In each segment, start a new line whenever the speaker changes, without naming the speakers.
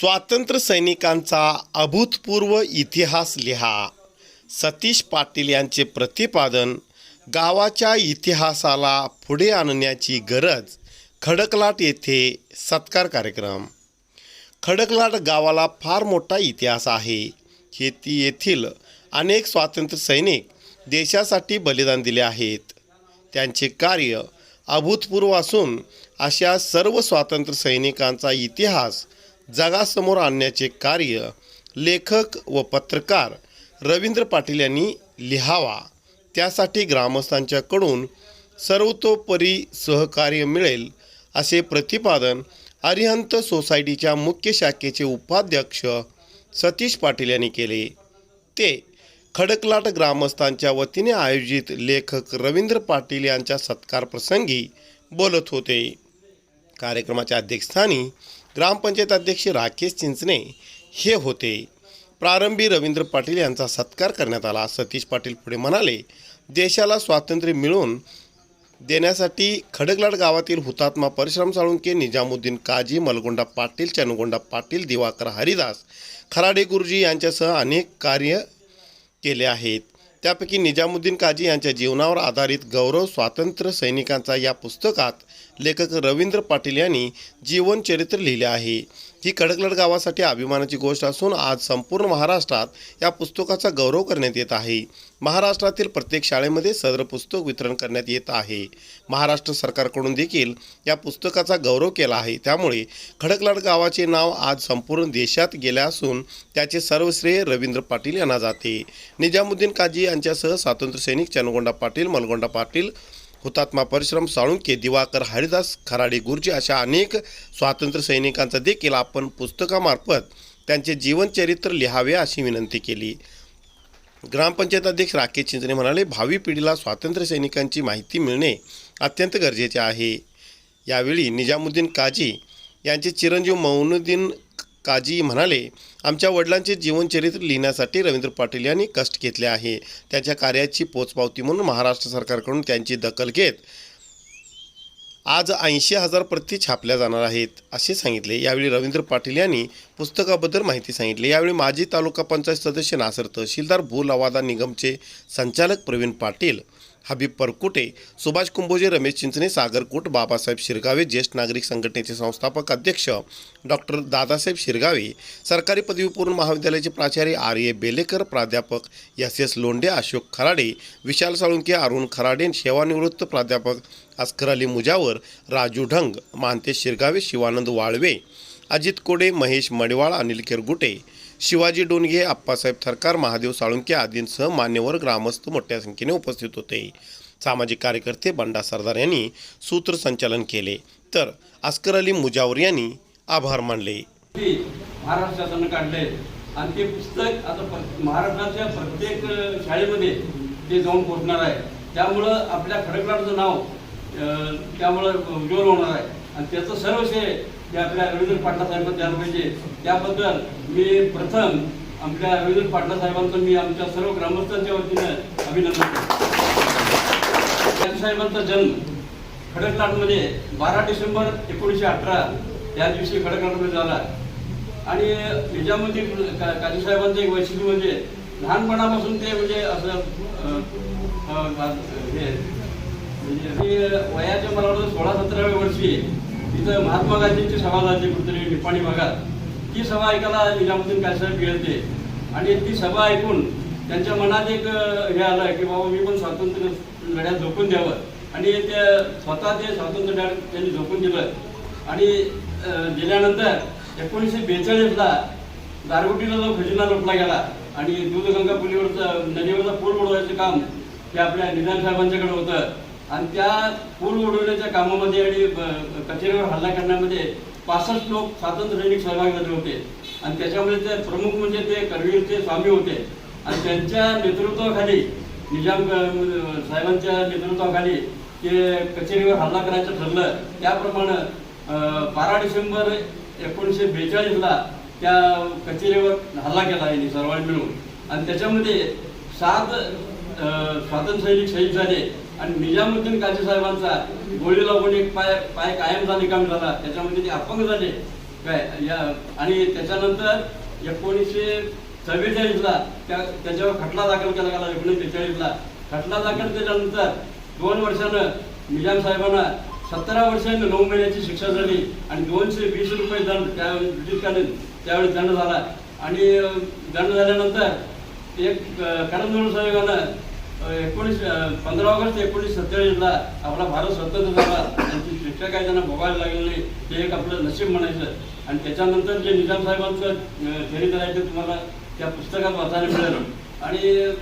स्वातंत्र्य सैनिकांचा अभूतपूर्व इतिहास लिहा. सतीश पाटील यांचे प्रतिपादन गावाच्या इतिहासाला पुढे आणण्याची गरज खडकलाट येथे सत्कार कार्यक्रम. खडकलाट गावाला फार मोठा इतिहास आहे. शेती येथील अनेक स्वातंत्र्य सैनिक देशासाठी बलिदान दिले आहेत. त्यांचे कार्य अभूतपूर्व असून अशा सर्व स्वातंत्र्य सैनिकांचा इतिहास जगासमोर आणण्याचे कार्य लेखक व पत्रकार रवींद्र पाटील यांनी लिहावा. त्यासाठी ग्रामस्थांच्याकडून सर्वतोपरी सहकार्य मिळेल असे प्रतिपादन अरिहंत सोसायटीच्या मुख्य शाखेचे उपाध्यक्ष सतीश पाटील यांनी केले. ते खडकलाट ग्रामस्थांच्या वतीने आयोजित लेखक रवींद्र पाटील यांच्या सत्कारप्रसंगी बोलत होते. कार्यक्रमाच्या अध्यक्षस्थानी ग्रामपंचायत अध्यक्ष राकेश चिंचणे हे होते. प्रारंभी रवींद्र पाटील यांचा सत्कार करण्यात आला. सतीश पाटील पुढे म्हणाले देशाला स्वातंत्र्य मिळवून देण्यासाठी खडकलाट गावातील हुतात्मा परशुराम साळुंके निजामुद्दीन काजी मलगोंडा पाटील चनुगोंडा पाटील दिवाकर हरिदास खराडे गुरुजी यांच्यासह अनेक कार्य केले आहेत. त्यापैकी निजामुद्दीन काजी यांच्या जीवनावर आधारित गौरव स्वातंत्र्य सैनिकांचा या पुस्तकात लेखक रवींद्र पाटील यांनी जीवनचरित्र लिहिले आहे. ही कडकलड गावासाठी अभिमानाची गोष्ट असून आज संपूर्ण महाराष्ट्रात या पुस्तकाचा गौरव करण्यात येत आहे. महाराष्ट्रातील प्रत्येक शाळेमध्ये सदर पुस्तक वितरण करण्यात येत आहे. महाराष्ट्र सरकारकडून देखील या पुस्तकाचा गौरव केला आहे. त्यामुळे खडकलाड गावाचे नाव आज संपूर्ण देशात गेले असून त्याचे सर्व श्रेय रवींद्र पाटील यांना जाते. निजामुद्दीन काजी यांच्यासह स्वातंत्र्यसैनिक चनगोंडा पाटील मलगोंडा पाटील हुतात्मा परशुराम साळुंके दिवाकर हरिदास खराडे गुरुजी अशा अनेक स्वातंत्र्य सैनिकांचा देखील आपण पुस्तकामार्फत त्यांचे जीवनचरित्र लिहावे अशी विनंती केली. ग्रामपंचायत अध्यक्ष राकेश चिंचणे म्हणाले भावी पिढीला स्वातंत्र्य सैनिकांची माहिती मिळणे अत्यंत गरजेचे आहे. यावेळी निजामुद्दीन काजी यांचे चिरंजीव मौनुद्दीन काजी म्हणाले आमच्या वडिलांचे जीवनचरित्र लिहिण्यासाठी रवींद्र पाटील यांनी कष्ट घेतले आहे. त्याच्या कार्याची पोचपावती म्हणून महाराष्ट्र सरकारकडून त्यांची दखल घेत आज ऐंशी हजार प्रती छापल्या जाणार आहेत असे सांगितले. यावेळी रवींद्र पाटील यांनी पुस्तकाबद्दल माहिती सांगितली. यावेळी माजी तालुका पंचायत सदस्य नासर तहसीलदार भूलवादा निगमचे संचालक प्रवीण पाटील हबीब परकुटे सुभाष कुंभोजे रमेश चिंचणे सागरकोट बाबासाहेब शिरगावे ज्येष्ठ नागरिक संघटनेचे संस्थापक अध्यक्ष डॉक्टर दादासाहेब शिरगावे सरकारी पदवीपूर्व महाविद्यालयाचे प्राचार्य आर ए बेलेकर प्राध्यापक एस एस लोंढे अशोक खराडे विशाल साळुंके अरुण खराडे सेवानिवृत्त प्राध्यापक अस्कर अली मुजावर राजू ढंग महांतेश शिरगावे शिवानंद वाळवे अजित कोडे महेश मडिवाळ अनिल केरगुटे शिवाजी डोंगे आप्पासाहेब थरकार महादेव साळुंके आदींसह मान्यवर ग्रामस्थ मोठ्या संख्येने उपस्थित होते. सामाजिक कार्यकर्ते बंडा सरदार यांनी सूत्रसंचालन केले. तर अस्कर अली मुजावर यांनी आभार मानले.
ते महाराष्ट्र शासनानं काढले. आणि ते पुस्तक आता महाराष्ट्राच्या प्रत्येक शाळेमध्ये ते जाऊन पोहोचणार आहे. त्यामुळं आपल्या खडकलाटचं नाव त्यामुळं उज्ज्वल होणार आहे. आणि त्याचं सर्व श्रेय ते आपल्या रवींद्र पाटला साहेबांना द्यायला पाहिजे. त्याबद्दल मी प्रथम आमच्या रवींद्र पाटला साहेबांचं मी आमच्या सर्व ग्रामस्थांच्या वतीनं अभिनंदन करतो. साहेबांचा जन्म खडकलाटमध्ये बारा डिसेंबर एकोणीसशे अठरा या दिवशी खडकलाटमध्ये झाला. आणि निजामध्ये का- काजी साहेबांचं एक वैशिष्ट्य म्हणजे लहानपणापासून ते म्हणजे असं हे म्हणजे वयाच्या मला वाटतं सोळा सतराव्या वर्षी तिथं महात्मा गांधींची सभा झाली कुठेतरी निपाणी भागात. ती सभा ऐकायला निजामुद्दीन काजी साहेब आणि ती सभा ऐकून त्यांच्या मनात एक हे आलं की बाबा मी पण स्वातंत्र्य लढ्यात झोपून द्यावं. आणि ते स्वतः ते स्वातंत्र्य लढ्यात त्यांनी झोपून दिलं. आणि दिल्यानंतर एकोणीसशे बेचाळीसला गारगोटीला जो खजिना लुटला गेला आणि दूधगंगा पुलीवरचं नदीवरचा पूल उडवायचं काम ते आपल्या निदान साहेबांच्याकडे होतं. आणि त्या पूल उडवण्याच्या कामामध्ये आणि कचेरीवर हल्ला करण्यामध्ये पासष्ट लोक स्वातंत्र्य सैनिक सहभागी झाले होते. आणि त्याच्यामध्ये ते प्रमुख म्हणजे ते करवीरचे स्वामी होते. आणि त्यांच्या नेतृत्वाखाली निजाम साहेबांच्या नेतृत्वाखाली ते कचेरीवर हल्ला करायचं ठरलं. त्याप्रमाणे बारा डिसेंबर एकोणीसशे बेचाळीसला त्या कचेरीवर हल्ला केला यांनी सर्वांनी मिळून. आणि त्याच्यामध्ये सात स्वातंत्र्यसैनिक स्वातंत्र्य सैनिक शहीद झाले. आणि निजामुद्दीन काजी साहेबांचा गोळी लागून एक पाय पाय कायमचा काम झाला. त्याच्यामध्ये ते अपंग झाले. काय? या आणि त्याच्यानंतर एकोणीसशे चव्वेचाळीसला त्या त्याच्यावर खटला दाखल केला गेला एकोणीसशे बेचाळीसला खटला दाखल केल्यानंतर दोन वर्षानं निजाम साहेबांना सतरा वर्षांनी नऊ महिन्याची शिक्षा झाली आणि दोनशे वीस रुपये दंड त्या ब्रिटिशकालीन त्यावेळी दंड झाला. आणि दंड झाल्यानंतर एक अं, करंदोळ साहेबानं एकोणीस पंधरा ऑगस्ट एकोणीसशे सत्तेचाळीसला आपला भारत स्वतंत्र झाला. त्यांची शिक्षा काय त्यांना भोगायला लागली नाही. ते एक आपलं नशीब म्हणायचं. आणि त्याच्यानंतर जे निजाम साहेबांचं अं, चरित्र आहे ते तुम्हाला त्या पुस्तकात वाचायला मिळेल. आणि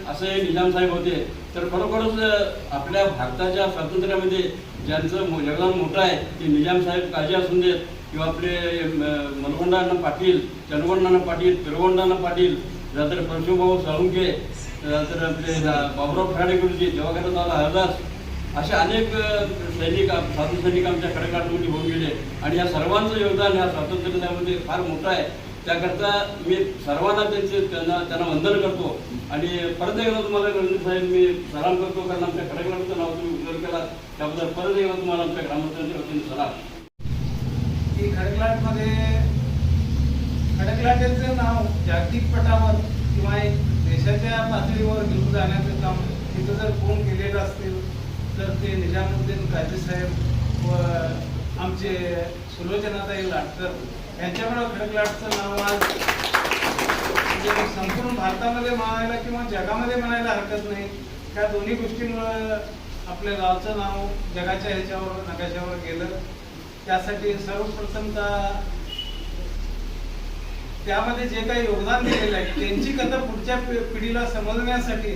असे निजाम साहेब होते. तर खरोखरच आपल्या भारताच्या स्वातंत्र्यामध्ये ज्यांचं योगदान मोठं आहे ते निजाम साहेब काळजी असून देत. किंवा आपले अं, मलगोंडाना पाटील चनगोंडाना पाटील पिरगोंडाना पाटील नंतर परशुभाऊ साळुंके नंतर आपले बाबुराव खाडे गुरुजी देवाघरात हरदास असे अनेक सैनिक साधू सैनिक आमच्या खडकाटमध्ये होऊन गेले. आणि या सर्वांचं योगदान या स्वातंत्र्यामध्ये फार मोठं आहे. त्याकरता मी सर्वांना त्यांचे त्यांना त्यांना वंदन करतो. आणि परत एकदा तुम्हाला रणजित साहेब मी सलाम करतो कारण आमच्या खडकलाचं नाव तुम्ही उल्लेख केला. त्याबद्दल परत एकदा तुम्हाला आमच्या ग्रामस्थांच्या वतीने सलाम.
की खडकलाटमध्ये खडकलाटेचं नाव जागतिक पटावर किंवा एक देशाच्या पातळीवर घेऊन जाण्याचं काम तिथं जर कोण केलेलं असतील तर ते निजामुद्दीन काजी साहेब व आमचे सुलोचनाताई लाटकर यांच्यामुळे खडकलाटचं नाव आज म्हणजे संपूर्ण भारतामध्ये म्हणायला किंवा जगामध्ये म्हणायला हरकत नाही. त्या दोन्ही गोष्टीमुळं आपल्या गावचं नाव जगाच्या ह्याच्यावर नकाशावर गेलं. त्यासाठी सर्वप्रथमता त्यामध्ये जे काही योगदान दिलेलं आहे त्यांची कथा पुढच्या पिढीला समजण्यासाठी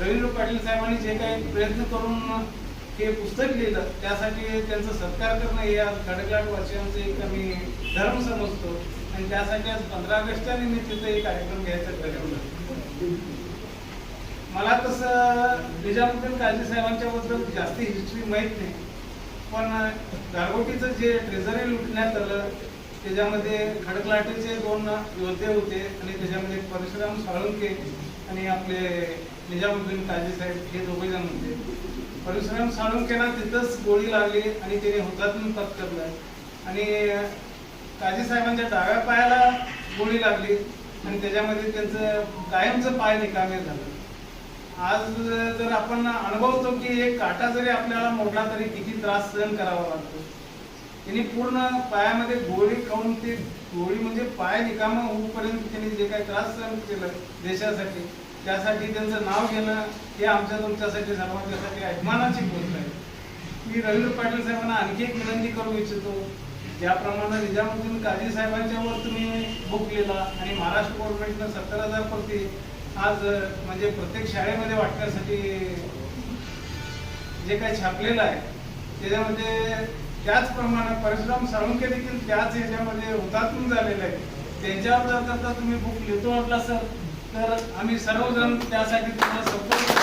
रवींद्र पाटील साहेबांनी जे काही प्रयत्न करून हे पुस्तक लिहिलं त्यासाठी त्यांचा सत्कार करणं हे आज खडकलाट वासियांचं एक आम्ही धर्म समजतो. आणि त्यासाठी आज पंधरा ऑगस्टच्या निमित्त एक कार्यक्रम घ्यायचा ठरवलं. मला तसं निजामुद्दीन काझी साहेबांच्या बद्दल जास्ती हिस्ट्री माहीत नाही. पण गारगोटीचं जे ट्रेझरी लुटण्यात आलं त्याच्यामध्ये खडकलाटेचे दोन योद्धे होते आणि त्याच्यामध्ये परशुराम साळुंके आणि आपले निजामुद्दीन काजी साहेब हे दोघे जण होते. परशुराम साळुंकेना तिथंच गोळी लागली आणि त्याने हुतात्मा पत्करलं आणि काजी साहेबांच्या डाव्या पायाला गोळी लागली आणि त्याच्यामध्ये त्यांचं कायमचं पाय निकामी झालं. आज जर आपण अनुभवतो की एक काटा जरी आपल्याला मोडला तरी किती त्रास सहन करावा लागतो. त्यांनी पूर्ण पायामध्ये गोळी खाऊन ते गोळी म्हणजे पाय निकामा होऊपर्यंत त्यांनी जे काही त्रास सहन केलं देशासाठी त्यासाठी त्यांचं नाव घेणं हे आमच्या तुमच्यासाठी सर्वांच्यासाठी अभिमानाची गोष्ट आहे. मी रवींद्र पाटील साहेबांना आणखी एक विनंती करू इच्छितो ज्याप्रमाणे निजामुद्दीन काझी साहेबांच्यावर तुम्ही बुक लिहिला आणि महाराष्ट्र गव्हर्नमेंटनं सत्तर हजार प्रति आज म्हणजे प्रत्येक शाळेमध्ये वाटण्यासाठी जे काही छापलेलं आहे त्याच्यामध्ये त्याचप्रमाणे परशुराम साळुंके देखील त्याच याच्यामध्ये हुतात्मा झालेले आहे त्यांच्यावर जर करता तुम्ही बुक लिहितो म्हटला सर तर आम्ही सर्वजण त्यासाठी तुम्हाला सपोर्ट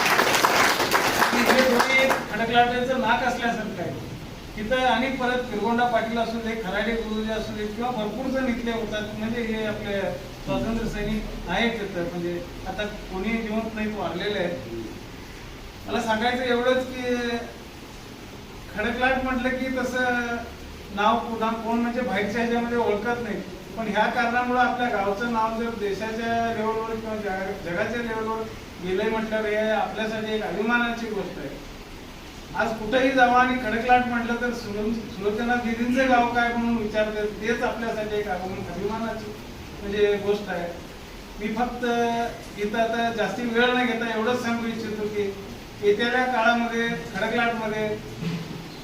की हे नाक असल्यासारखं आहे. तिथं आणि परत किरगोंडा पाटील असू दे खराडे गुरुजी असू दे किंवा भरपूर जण इथले होतात. म्हणजे हे आपले स्वातंत्र्य सैनिक आहेत तिथं. म्हणजे आता कोणी जिवंत नाही वारलेले आहेत. मला सांगायचं एवढंच की खडकलाट म्हटलं की तसं नाव पुन्हा कोण म्हणजे बाहेरच्या ह्याच्यामध्ये ओळखत नाही. पण ह्या कारणामुळे आपल्या गावचं नाव जर देशाच्या लेवलवर किंवा जगा- जगाच्या लेवलवर गेलंय म्हटल्यावर हे आपल्यासाठी एक अभिमानाची गोष्ट आहे. आज कुठेही जावा आणि खडकलाट म्हटलं तर सुलो- सुलोचना दिदींचं गाव काय म्हणून विचारते तेच आपल्यासाठी एक अभिमान- अभिमानाची म्हणजे गोष्ट आहे. मी फक्त इथं आता जास्ती वेळ न घेता एवढंच सांगू इच्छितो की येत्या काळामध्ये खडकलाटमध्ये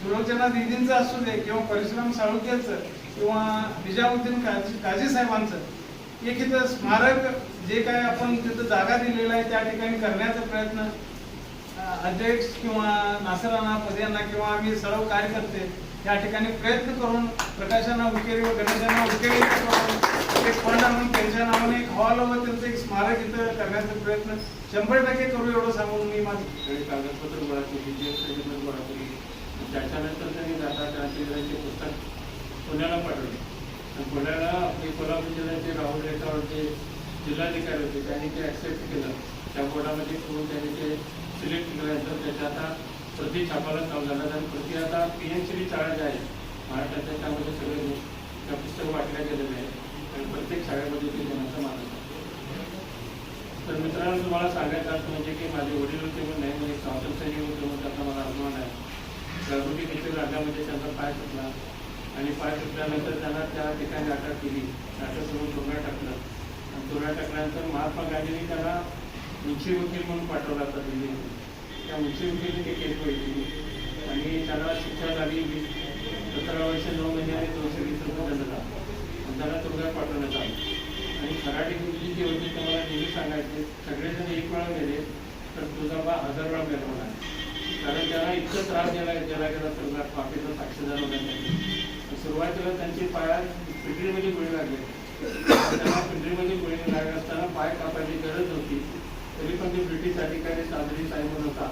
सुलोचना दिदींचं असू दे किंवा परशुराम साळुक्याचं किंवा निजामुद्दीन काजी काजी साहेबांचं एक इथं स्मारक जे काय आपण तिथं जागा दिलेला आहे त्या ठिकाणी करण्याचा प्रयत्न अध्यक्ष किंवा नासराना पद्यांना किंवा आम्ही सर्व कार्यकर्ते या ठिकाणी प्रयत्न करून प्रकाशांना उकेरी व गणेशांना उकेरी एक फंड आणून त्यांच्या नावाने एक हॉल व त्यांचं एक स्मारक इथं करण्याचा प्रयत्न शंभर टक्के करू एवढं सांगून मी माझं
कागदपत्र गोळा केली जे गोळा केली त्याच्यानंतर त्यांनी जाता क्रांतिवीरांचे पुस्तक पुण्याला पाठवले. आणि पुण्याला आपले कोल्हापूर जिल्ह्याचे राहुल रेखावरचे जिल्हाधिकारी होते त्यांनी ते ॲक्सेप्ट केलं. त्या बोर्डामध्ये करून त्यांनी ते सिलेक्ट केल्यानंतर त्याच्या आता प्रति छापाला चालू झाला. आणि प्रति आता पी एन सी शाळा ज्या आहेत महाराष्ट्राच्या त्यामध्ये सगळे त्या पुस्तक वाटल्या गेलेलं आहे आणि प्रत्येक शाळेमध्ये ते देण्याचा मानस आहे तर मित्रांनो तुम्हाला सांगायचं असं म्हणजे की माझे वडील होते पण नाही म्हणजे स्वातंत्र्य होते म्हणून त्याचा मला अभिमान आहे. घरगुती देखील राज्यामध्ये त्यांचा पाय सुटला आणि पाय सुटल्यानंतर त्यांना त्या ठिकाणी अटक केली. अटक करून तुरुंगात टाकलं. आणि तुरुंगात टाकल्यानंतर महात्मा गांधींनी त्याला मुख्य वकील म्हणून पाठवला होता दिल्लीमध्ये त्या मुख्य वकिलीने ते केली पाहिजे आणि त्याला शिक्षा झाली. वीस सतरा वर्ष नऊ महिने आणि दोनशे वीस रुपये दंड झाला आणि त्याला तुरुंगात पाठवण्यात आलं आणि खराटे गुरुजी जे होते ते मला नेहमी सांगायचे सगळेजण एक वेळा गेले तर तुझा बा हजार वेळा मिळवणार कारण त्याला इतकं त्रास गेला दिला गेला तुरुंगात पापीचा साक्षीदार होण्यासाठी सुरुवातीला त्यांची पायात पिंडीमध्ये गोळी लागली. त्यांना पिंडीमध्ये गोळी लागत असताना पाय कापायची गरज होती तरी पण ते ब्रिटिश अधिकारी सादरी साहेब होता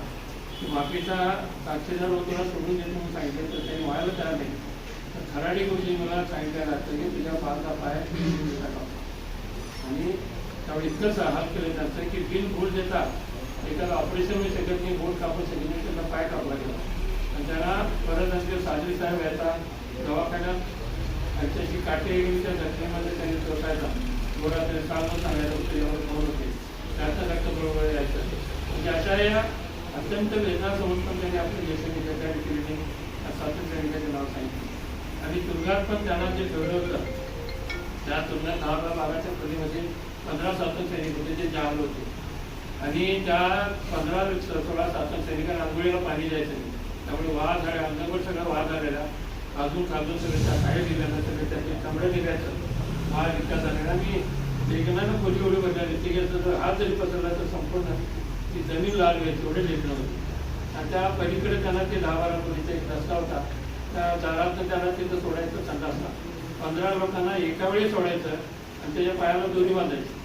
की माफीचा साक्षीदार होतो सोडून देतो म्हणून सांगितलं तर त्यांनी व्हायला तयार नाही. तर खराडी गोष्टी मला सांगितलं लागतं की तुझ्या पालचा पाय आणि त्यावेळी इतकंच हात केलं जातं की बिल बोल देतात एखादं ऑपरेशन होऊ शकत नाही बोट कापू शकत नाही त्याचा पाय कापला गेला आणि त्यांना परत आणखी साजरी साहेब यायचा दवाखान्यात त्यांच्याशी काटेच्या घटनेमध्ये त्यांनी स्वतःचा गोळा तरी सांगून सांगायचं होतं एवढं कोण होते. त्याचं रक्त बरोबर यायचं. म्हणजे अशा या अत्यंत वेदना समजून त्यांनी आपल्या देशाने जगाडी केली नाही या स्वातंत्र्य नाव सांगितलं. आणि तुरुंगात पण त्यांना जे ठेवलं होतं त्या तुरुंगात दहा बाराच्या खोलीमध्ये पंधरा स्वातंत्र्य होते जे जाल होते. आणि त्या पंधरा सोळा स्वातंत्र्य सैनिकांना आंघोळीला पाणी द्यायचं नाही. त्यामुळे वाद झाला अंगावर सगळं वाद झालेला. अजून खाजून सगळं त्या बाहेर दिल्यानं सगळं त्याचे चमडे निघायचं. हा इतका झालेला. मी लेखनानं खोली एवढी बदलली ते गेलं तर हात जरी पसरला तर संपूर्ण ती जमीन लाल व्हायची एवढे लेखणं होते. आणि त्या पलीकडे त्यांना ते दहा बारा मुलीचा एक रस्ता होता. त्या दारात त्यांना तिथं सोडायचं संडासला. पंधरा लोकांना एका वेळी सोडायचं आणि त्याच्या पायाला दोन्ही बांधायचं.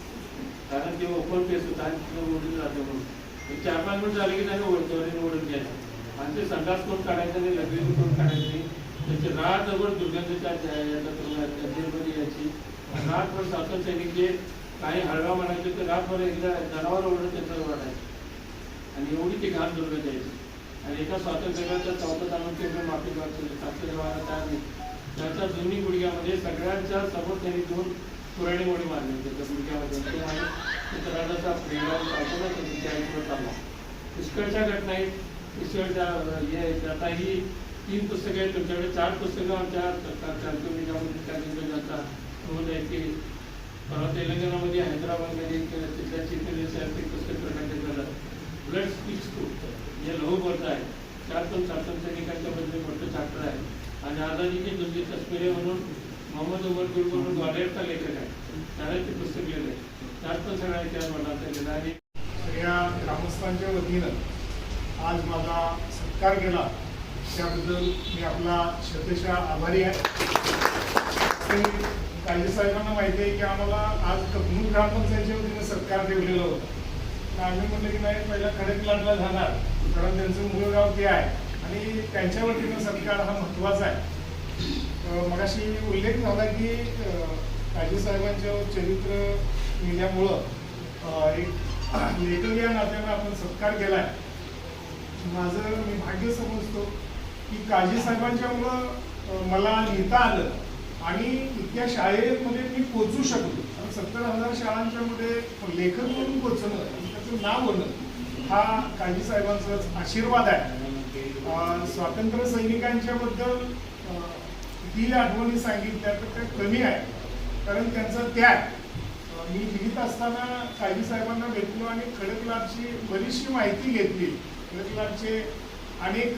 कारण ते ओपन पेस होता आणि तिथं ओढून जाते म्हणून. एक चार पाच मिनिट झाले की त्याने ओढून ओढून घ्यायचं. आणि ते संडास कोण काढायचं नाही लगेच कोण काढायचं त्याची रात जवळ दुर्गंधीच्या यायची. रातभर स्वातंत्र्य सैनिक जे काही हळवा म्हणायचे ते रातभर एकदा जनावर ओढून त्यांचं वाटायचं आणि एवढी ती घाण दुर्गंध यायची आणि एका स्वातंत्र्याच्या चौथा आणून ते माफी मागतो सातशे देवाला तयार नाही. त्याच्या दोन्ही गुडघ्यामध्ये सगळ्यांच्या समोर त्यांनी दोन पुराणी मोडी मारली होती. त्या गुडघ्यामध्ये तो आणि चित्राचा प्रेरणा काढतो ना तो त्या आयुष्यात चालला पुष्कळच्या घटना आहेत पुष्कळच्या हे आहेत. आता ही तीन पुस्तकं आहेत तुमच्याकडे. चार पुस्तकं आमच्या चालतो ज्यामध्ये त्या ज्यांचा नोंद आहे की परवा तेलंगणामध्ये हैदराबादमध्ये तिथल्या चीफ मिनिस्टर एक पुस्तक प्रकाशित झालं ब्लड स्पीक्स टू जे लहू बोलत आहे त्यात पण स्वातंत्र्य सैनिकांच्या बद्दल मोठं चाप्टर आहे आणि आझादीची दुसरी तस्मिरे म्हणून मोहम्मद उमर गुरु म्हणून ग्वालियरचा लेखक आहे. त्याने ते पुस्तक लिहिलं आहे त्यात पण सगळा इतिहास बनवता गेला आणि
सगळ्या ग्रामस्थांच्या वतीनं आज माझा सत्कार केला. त्याबद्दल मी आपला शतशः आभारी आहे. ते काळजी साहेबांना माहिती आहे की आम्हाला आज कपनूर ग्रामपंचायतच्या वतीनं सत्कार ठेवलेला होता. तर आम्ही म्हणलं की नाही पहिला खडकलाटला जाणार कारण त्यांचं मूळ गाव ते आहे. आणि त्यांच्या वतीनं सत्कार हा महत्त्वाचा आहे. मगाशी उल्लेख झाला की काजी साहेबांच्या चरित्र लिहिल्यामुळं एक लेखक या नात्यानं आपण सत्कार केलाय. माझं मी भाग्य समजतो की काळजी साहेबांच्यामुळं मला लिहिता आलं आणि इतक्या शाळेमध्ये मी पोचू शकलो. आणि सत्तर हजार शाळांच्यामध्ये लेखक म्हणून पोचणं आणि त्याचं नाव होणं हा काजी साहेबांचाच आशीर्वाद आहे. स्वातंत्र्य सैनिकांच्या बद्दल आठवणी सांगितल्या तर त्या कमी आहे कारण त्यांचा त्याग मी लिहित असताना काळजी साहेबांना भेटलो आणि खडकलाटची बरीचशी माहिती घेतली. खडकलाटचे अनेक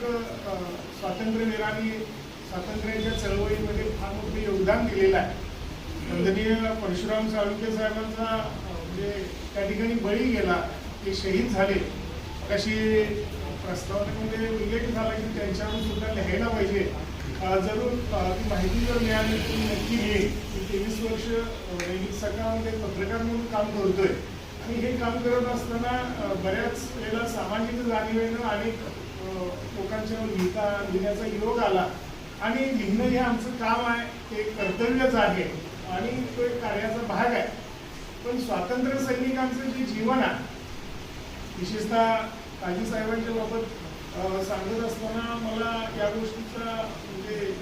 स्वातंत्र्यवीरांनी स्वातंत्र्याच्या चळवळीमध्ये फार मोठे योगदान दिलेलं आहे. वंदनीय परशुराम साळुंके साहेबांचा म्हणजे त्या ठिकाणी बळी गेला ते शहीद झाले. अशी प्रस्तावनेमध्ये उल्लेख झाला की त्यांच्यावर सुद्धा लिहायला पाहिजे. जरूर ती माहिती जर मिळाली तर नक्की लिहिन मी तेवीस वर्ष दैनिक सकाळमध्ये पत्रकार म्हणून काम करतोय. आणि हे काम करत असताना बऱ्याच वेळेला सामाजिक जाणीवेनं अनेक लोकांच्या लिहिता लिहिण्याचा योग आला. आणि लिहिणं हे आमचं काम आहे ते कर्तव्यच आहे आणि तो एक कार्याचा भाग आहे. पण स्वातंत्र्य सैनिकांचं जे जीवन आहे विशेषतः काजी साहेबांच्या बाबत सांगत असताना मला या गोष्टीचा म्हणजे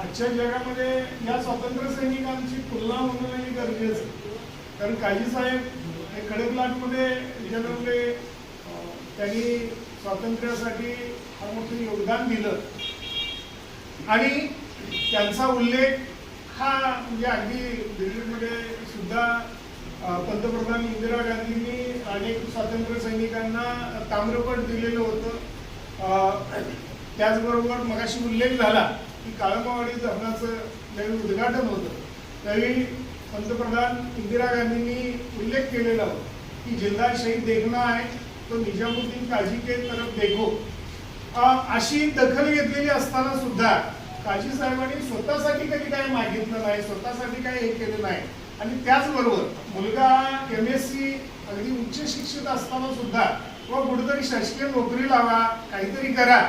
आजच्या जगामध्ये या स्वातंत्र्य सैनिकांची तुलना होणंही गरजेचं कारण काजी साहेब हे खडकलाटमध्ये जन्मले त्यांनी स्वातंत्र्यासाठी फार मोठं योगदान दिलं. आणि त्यांचा उल्लेख हा म्हणजे अगदी दिल्लीमध्ये सुद्धा पंतप्रधान इंदिरा गांधींनी अनेक स्वातंत्र्य सैनिकांना ताम्रपट दिलेलं होतं. त्याचबरोबर मगाशी उल्लेख झाला की काळमावाडी धरणाचं ज्यावेळी उद्घाटन होतं. त्यावेळी पंतप्रधान इंदिरा गांधींनी उल्लेख केलेला होता की जिल्हा शहीद देखना आहे तो निजामुद्दीन काजी के तरफ देखो. अशी दखल घेतलेली असताना सुद्धा काजी साहेबांनी स्वतःसाठी कधी काय मागितलं नाही स्वतःसाठी काय हे केलं नाही. आणि त्याचबरोबर मुलगा एम एस सी अगदी उच्च शिक्षित असताना सुद्धा व कुठेतरी शासकीय नोकरी लावा काहीतरी करा.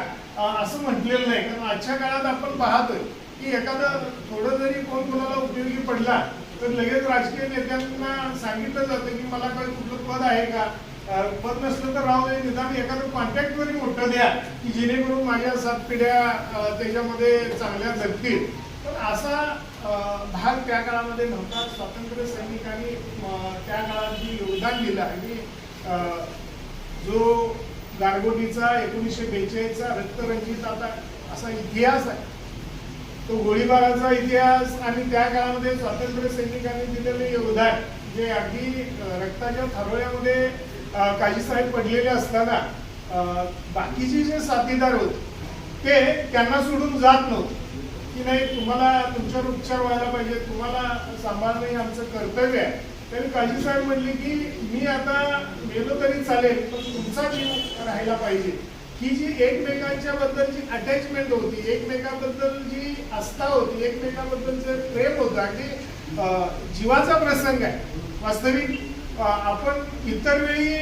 असं म्हटलेलं नाही. कारण आजच्या काळात आपण पाहतोय की एखादं थोडं जरी कोण कोणाला उपयोगी पडला तर लगेच राजकीय नेत्यांना सांगितलं जातं की मला काही कुठलं पद आहे का? पद नसलं तर राहू नये. निदान एखादं कॉन्टॅक्ट तरी मोठं द्या की जेणेकरून माझ्या सात पिढ्या त्याच्यामध्ये चांगल्या जगतील. पण असा भाग त्या काळामध्ये नव्हता. स्वातंत्र्य सैनिकांनी त्या काळात जे योगदान दिलं आणि जो गारगोटीचा एकोणीसशे बेचाळीसचा रक्तरंजित आता असा इतिहास आहे. तो गोळीबाराचा इतिहास आणि त्या काळामध्ये स्वातंत्र्य सैनिकांनी दिलेले योगदान जे अगदी रक्ताच्या थरोळ्यामध्ये अं, काजीसाहेब पडलेले असताना बाकीचे जे साथीदार होते ते त्यांना सोडून जात नव्हते. की नाही तुम्हाला तुमच्यावर उपचार व्हायला पाहिजे तुम्हाला सांभाळणं हे आमचं कर्तव्य आहे. तरी काजी साहेब म्हणले की मी आता मेलो तरी चालेल पण तुमचा जीव राहायला पाहिजे. ही जी एकमेकांच्या बद्दलची अटॅचमेंट होती एकमेकांबद्दल जी आस्था होती एकमेकाबद्दलचं प्रेम होतं आणि जीवाचा प्रसंग आहे. वास्तविक आपण इतर वेळी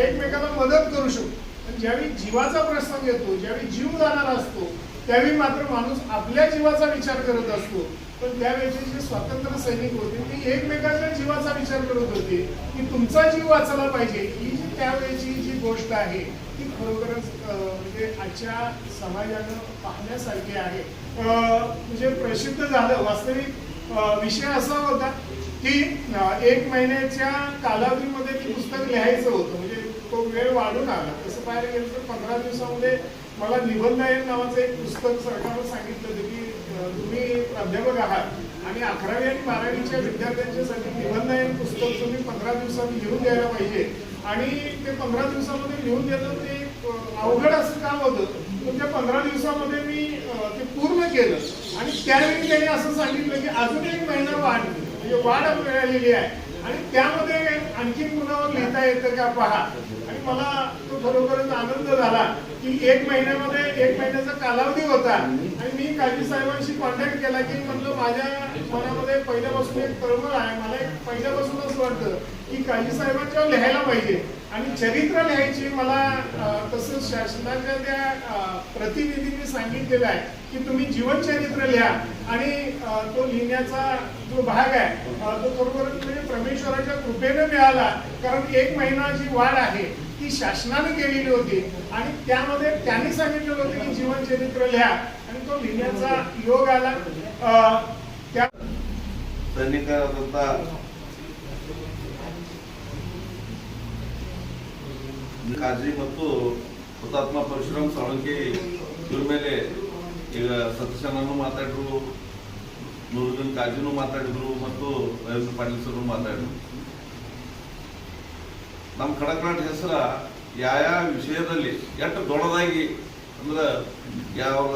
एकमेकाला मदत करू शकतो. पण ज्यावेळी जीवाचा प्रसंग येतो ज्यावेळी जीव जाणारा असतो त्यावेळी मात्र माणूस आपल्या जीवाचा विचार करत असतो. पण त्यावेळी जे स्वातंत्र्य सैनिक होते ते एकमेकांच्या जीवाचा विचार करत होते की तुमचा जीव वाचला पाहिजे. ही जी त्यावेळेची जी गोष्ट आहे ती खरोखरच म्हणजे आजच्या समाजानं पाहण्यासारखी आहे. म्हणजे प्रसिद्ध झालं. वास्तविक विषय असा होता की एक महिन्याच्या कालावधीमध्ये ते पुस्तक लिहायचं होतं. म्हणजे तो वेळ वाढून आला. तसं पाहायला गेलं तर पंधरा दिवसामध्ये मला निबंधायन नावाचं एक पुस्तक सरकारनं सांगितलं होतं की तुम्ही प्राध्यापक आहात आणि अकरावी आणि बारावीच्या विद्यार्थ्यांच्यासाठी निबंधायन पुस्तक तुम्ही पंधरा दिवसात लिहून द्यायला पाहिजे. आणि ते पंधरा दिवसामध्ये लिहून देणं ते अवघड असं काम होतं. पण त्या पंधरा दिवसामध्ये मी ते पूर्ण केलं. आणि त्यावेळी त्यांनी असं सांगितलं की अजून एक महिना वाढ म्हणजे वाढ मिळालेली आहे. आणि त्यामध्ये आणखी कुणावर लिहिता येतं का पहा. मला तो खरोखरच आनंद झाला की एक महिन्यामध्ये एक महिन्याचा कालावधी होता. आणि मी काजी साहेबांशी कॉन्टॅक्ट केला की म्हणलं माझ्या मनामध्ये पहिल्यापासून एक तळमळ आहे. मला एक पहिल्यापासूनच वाटतं की काजी साहेबांच्या लिहायला पाहिजे. आणि चरित्र लिहायची मला तसंच शासनाच्या त्या प्रतिनिधींनी सांगितलेलं आहे की तुम्ही जीवनचरित्र लिहा. आणि तो लिहिण्याचा जो भाग आहे तो खरोखर म्हणजे परमेश्वराच्या कृपेने मिळाला. कारण एक महिना जी वाढ आहे ती शासनाने केलेली होती आणि त्यामध्ये त्यांनी सांगितलेलं होतं की जीवनचरित्र लिहा आणि तो लिहिण्याचा योग आला अं, त्या
ಸೈನಿಕರಾದಂಥ ಕಾಜಿ ಮತ್ತು ಹುತಾತ್ಮ ಪರಶುರಾಮ್ ಸಾಳುಂಕಿ ಇವ್ರ ಮೇಲೆ ಈಗ ಸತೀಶನನ್ನು ಮಾತಾಡಿದ್ರು ನೂರುದ್ದೀನ್ ಕಾಜಿನೂ ಮಾತಾಡಿದ್ರು ಮತ್ತು ರವೀಂದ್ರ ಪಾಟೀಲ್ ಸರ್ ಮಾತಾಡಿದ್ರು ನಮ್ಮ ಖಡಕ್ನಾಟ್ ಹೆಸರ ಯಾವ ವಿಷಯದಲ್ಲಿ ಎಷ್ಟು ದೊಡ್ಡದಾಗಿ ಅಂದ್ರೆ ಯಾವ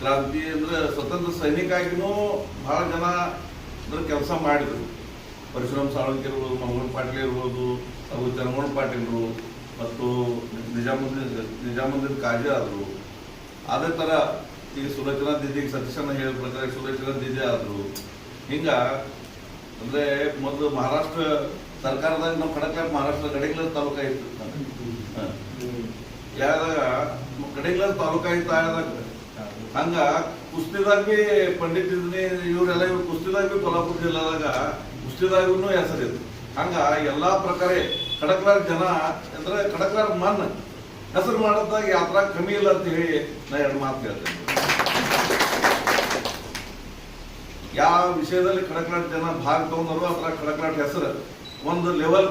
ಕ್ರಾಂತಿ ಅಂದ್ರೆ ಸ್ವತಂತ್ರ ಸೈನಿಕಾಗಿನೂ ಬಹಳ ಜನ ಅಂದ್ರೆ ಕೆಲಸ ಮಾಡಿದ್ರು. ಪರಶುರಾಮ್ ಸಾಳುಂಕಿ ಇರ್ಬೋದು ಮಂಗಳ ಪಾಟೀಲ್ ಇರ್ಬೋದು, ಹಾಗೂ ಚನ್ನಗೌಡ ಪಾಟೀಲ್ರು ಮತ್ತು ನಿಜಾಮುದ್ದೀನ್ ನಿಜಾಮುದ್ದೀನ್ ಕಾಜಿ ಆದರು. ಅದೇ ಥರ ಈಗ ಸುಲೋಚನಾ ದೀದಿಗೆ ಸತೀಶನ ಹೇಳಿದ ಪ್ರಕಾರ ಸುಲೋಚನಾ ದೀದಿ ಆದರು. ಹಿಂಗ ಅಂದ್ರೆ ಮೊದಲು ಮಹಾರಾಷ್ಟ್ರ ಸರ್ಕಾರದಾಗ ನಮ್ಮ ಕಡಕ್ಲಾಟ್ ಮಹಾರಾಷ್ಟ್ರ ಗಡಿಗ್ಲ ತಾಲೂಕ ಇತ್ತು ಯಾವ್ದಾಗ ಗಡಿಗ್ಲ ತಾಲೂಕ ಇತ್ತು ಆದಾಗ ಹಂಗ ಕುಸ್ತಿದಾಗ ಬಿ ಪಂಡಿತ್ ಇದ್ನಿ, ಇವರೆಲ್ಲ ಇವ್ರು ಕುಸ್ತಿದಾಗ ಬಿ ಕೊಲ್ಲಾಪುರ ಜಿಲ್ಲಾದಾಗ ಕುಸ್ತಿದಾಗೂ ಹೆಸರಿತ್ತು ಹಂಗ ಎಲ್ಲಾ ಪ್ರಕಾರ ಕಡಕ್ಲಾರ್ ಜನ ಅಂದ್ರೆ ಕಡಕ್ಲಾರ್ ಮನ್ ಹೆಸರು ಮಾಡೋದಾಗ ಯಾತ್ರಾ ಕಮ್ಮಿ ಇಲ್ಲ ಅಂತ ಹೇಳಿ ನಾ ಎರಡು ಮಾತು ಹೇಳ್ತೇನೆ. ಯಾವ ವಿಷಯದಲ್ಲಿ ಖಡಕ್ಲಾಟ್ ಜನ ಭಾಗ ತಗೊಂಡರು ಅಥವಾ ಖಡಕ್ಲಾಟ್ ಹೆಸರು ಒಂದು ಲೆವೆಲ್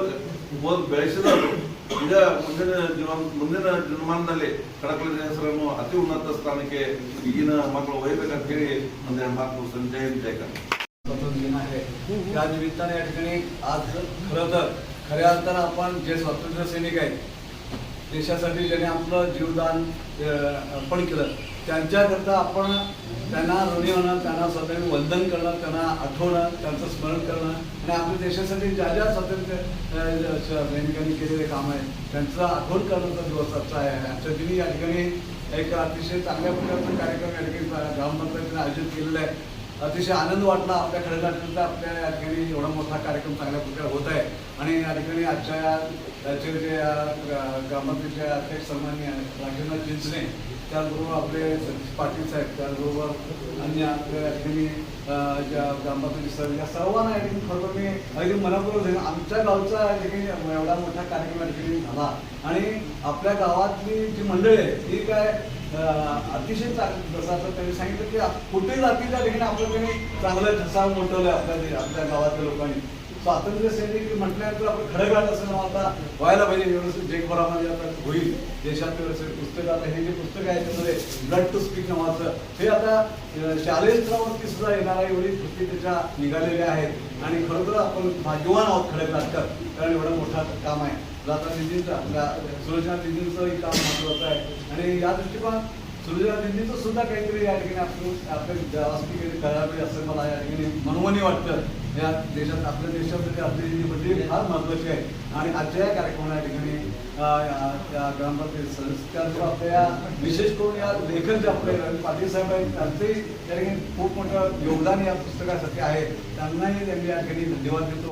ಒಂದು ಬೆಳೆಸಿದರು ಈಗ ಮುಂದಿನ ಜೀವನ ಮುಂದಿನ ದಿನಮಾನದಲ್ಲಿ ಖಡಕ್ಲಾಟ್ ಹೆಸರನ್ನು ಅತಿ ಉನ್ನತ ಸ್ಥಾನಕ್ಕೆ ಈಗಿನ ಮಕ್ಕಳು ಒಯ್ಬೇಕಂತ ಹೇಳಿ ಒಂದೆರಡು ಮಾತು ಸಂಜಯ್ ಜಯಕರ್
स्वातंत्र्य दिन आहे त्या निमित्ताने या ठिकाणी आज खरं तर खऱ्या अर्थानं आपण जे स्वातंत्र्य सैनिक आहेत देशासाठी ज्याने आपलं जीवदान अर्पण केलं त्यांच्याकरता आपण त्यांना ऋणी होणं त्यांना स्वतः वंदन करणं त्यांना आठवणं त्यांचं स्मरण करणं आणि आपल्या देशासाठी ज्या ज्या स्वातंत्र्य सैनिकांनी केलेले काम आहे त्यांचं आठवण करण्याचा दिवस आजचा आहे. आजच्या दिनी या ठिकाणी एक अतिशय चांगल्या प्रकारचा कार्यक्रम या ठिकाणी ग्रामपंचायतीने आयोजित केलेला आहे. अतिशय आनंद वाटला आपल्या खडकाटचा आपल्या या ठिकाणी एवढा मोठा कार्यक्रम चांगल्या प्रकारे होत आहे. आणि या ठिकाणी आजच्या या याचे जे ग्रामपंचायतीचे अध्यक्ष सन्मान्य राजेंद्र चिंचणे त्याचबरोबर आपले सतीश पाटील साहेब त्याचबरोबर अन्य आपल्या या ठिकाणी ज्या ग्रामपंचायती सर या सर्वांना या ठिकाणी खरोखर मी अगदी मनापूर्वक आमच्या गावचा या ठिकाणी एवढा मोठा कार्यक्रम या ठिकाणी झाला. आणि आपल्या गावातली जी मंडळी आहे ती काय अतिशय चांगलं जसं आता त्यांनी सांगितलं की कुठे जातील त्या ठिकाणी चांगलं ठसा उमटवलं आपल्या आपल्या गावातल्या लोकांनी. स्वातंत्र्य सैनिक म्हटल्यानंतर आपण खरं गाठ असं आता व्हायला पाहिजे व्यवस्थित जगभरामध्ये आता होईल. देशात व्यवस्थित पुस्तक आता हे जे पुस्तक आहे त्यामध्ये ब्लड टू स्पीक नावाचं हे आता शालेय स्तरावरती सुद्धा येणारा एवढी कृती त्याच्या निघालेल्या आहेत. आणि खरोखर आपण भाग्यवान आहोत खरं गाठकर कारण एवढं मोठं काम आहे. जाता दिदींचं आपल्या सुरक्षा दिदींचंही काम महत्वाचं आहे. आणि या दृष्टिकोन सुरजना दिदीचं सुद्धा काहीतरी या ठिकाणी आपण आपल्या काही करावे असं मला या ठिकाणी मनोमनी वाटतं. या देशात आपल्या देशासाठी आपली मंडळी म्हणजे फार महत्वाची आहे. आणि आजच्या या कार्यक्रमाला या ठिकाणी अं, ग्रामपंचायत आपल्या या विशेष करून या लेखक जे आपले रवी पाटील साहेब आहेत त्यांचंही त्या ठिकाणी खूप मोठं योगदान या पुस्तकासाठी आहे. त्यांनाही त्यांनी या ठिकाणी धन्यवाद देतो.